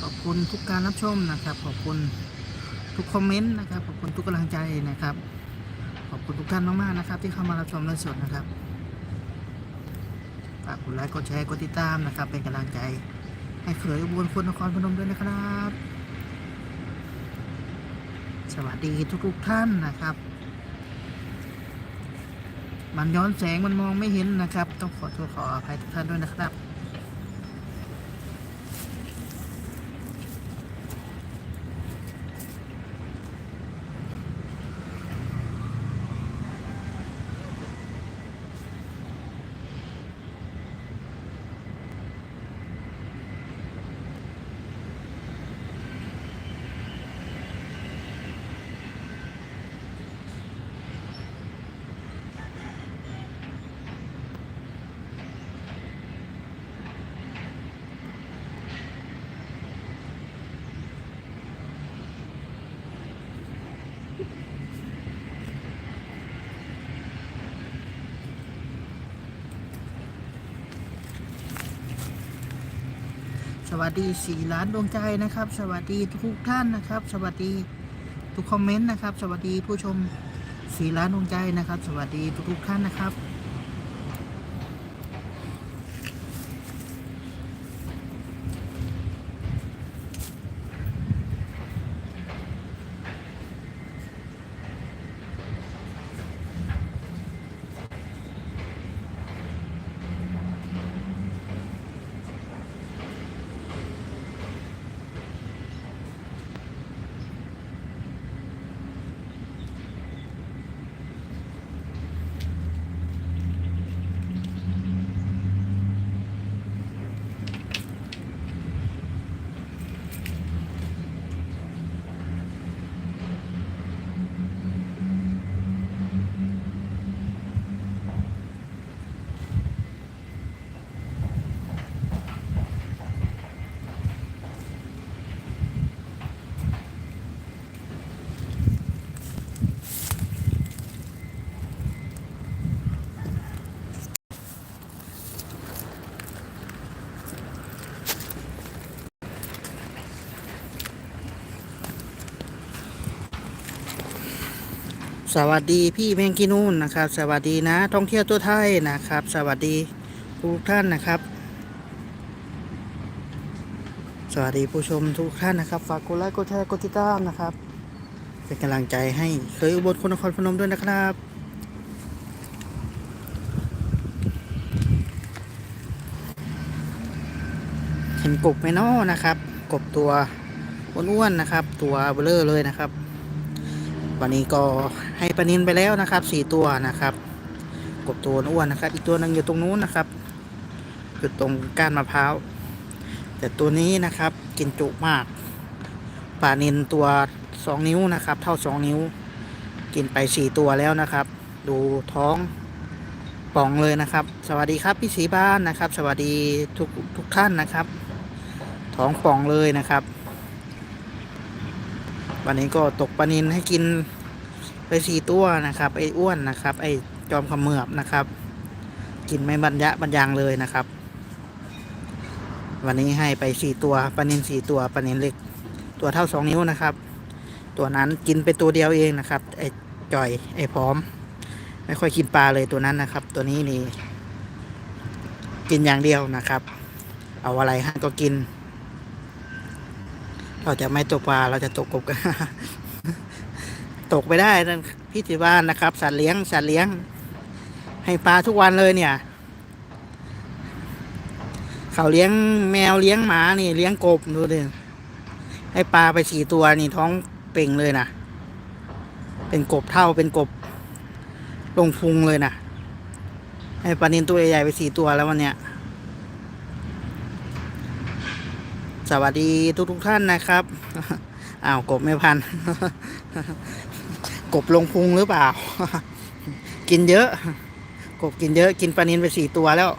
ขอบคุณทุกการรับชมนะครับ ขอบคุณทุกคอมเมนต์นะครับ ขอบคุณทุกกำลังใจนะครับ ขอบคุณทุกท่านมากๆนะครับ ที่เข้ามารับชมไลฟ์สดนะครับฝากกดไลค์กดแชร์กดติดตามนะครับ เป็นกำลังใจ ให้เขยอุบลคนนครพนมด้วยนะครับ สวัสดีทุกๆท่านนะครับ มันย้อนแสงมันมองไม่เห็นนะครับ ต้องขอโทษขออภัยทุกท่านด้วยนะครับ วัสดีสี่ล้านดวงใจนะครับ สวัสดีทุกท่านนะครับ สวัสดีทุกคอมเมนต์นะครับ สวัสดีผู้ชมสี่ล้านดวงใจนะครับ สวัสดีทุกท่านนะครับ สวัสดีพี่แมงกินูนนะครับ สวัสดีนะ ท่องเที่ยวตัวไทยนะครับ สวัสดีทุกท่านนะครับ สวัสดีผู้ชมทุกท่านนะครับฝากกดไลค์กดแชร์กดติดตามนะครับ เป็นกำลังใจให้เคยอุบลคนนครพนมด้วยนะครับเห็นกบไหมน้อนะครับ กบตัวอ้วนๆนะครับ ตัวเบลอเลยนะครับ วันนี้ก็ให้ปลานินไปแล้วนะครับสี่ตัวนะครับ กบตัวอ้วนนะครับ อีกตัวหนึงอยู่ตรงนู้นนะครับอยู่ตรงก้านมะพร้าว แต่ตัวนี้นะครับกินจุมากปลานินตัวสองนิ้วนะครับ เท่าสองนิ้ว กินไปสี่ตัวแล้วนะครับ ดูท้องป่องเลยนะครับ สวัสดีครับพี่สีบ้านนะครับ สวัสดีทุกทุกท่านนะครับ ท้องป่องเลยนะครับ วันนี้ก็ตกปลานินให้กินไปสี่ตัวนะครับ ไอ้อ้วนนะครับ ไอ้จอมขมือบนะครับ กินไม่บรรยะบรรยังเลยนะครับ วันนี้ให้ไปสี่ตัวปลานินสี่ตัวปลานินเล็กตัวเท่าสองนิ้วนะครับ ตัวนั้นกินไปตัวเดียวเองนะครับ ไอ้จ่อย ไอ้พร้อม ไม่ค่อยกินปลาเลยตัวนั้นนะครับ ตัวนี้นี่ กินอย่างเดียวนะครับ เอาอะไรให้ก็กิน เราจะไม่ตกปลาเราจะตกกบกันตกไปได้นั่นพี่ที่บ้านนะครับ สัตว์เลี้ยงสัตว์เลี้ยง ให้ปลาทุกวันเลยเนี่ย เขาเลี้ยงแมวเลี้ยงหมานี่ เลี้ยงกบดูดิให้ปลาไปสี่ตัวนี่ท้องเป่งเลยนะเป็นกบเท่าเป็นกบ ลงพุงเลยนะให้ปลานินตัวใหญ่ๆไปสี่ตัวแล้ววันเนี้ย สวัสดีทุกทุกๆท่านนะครับอ้าวกบไม่พัน กบลงพุงหรือเปล่า กินเยอะ กบกินเยอะกินปลานินไปสี่ตัวแล้ว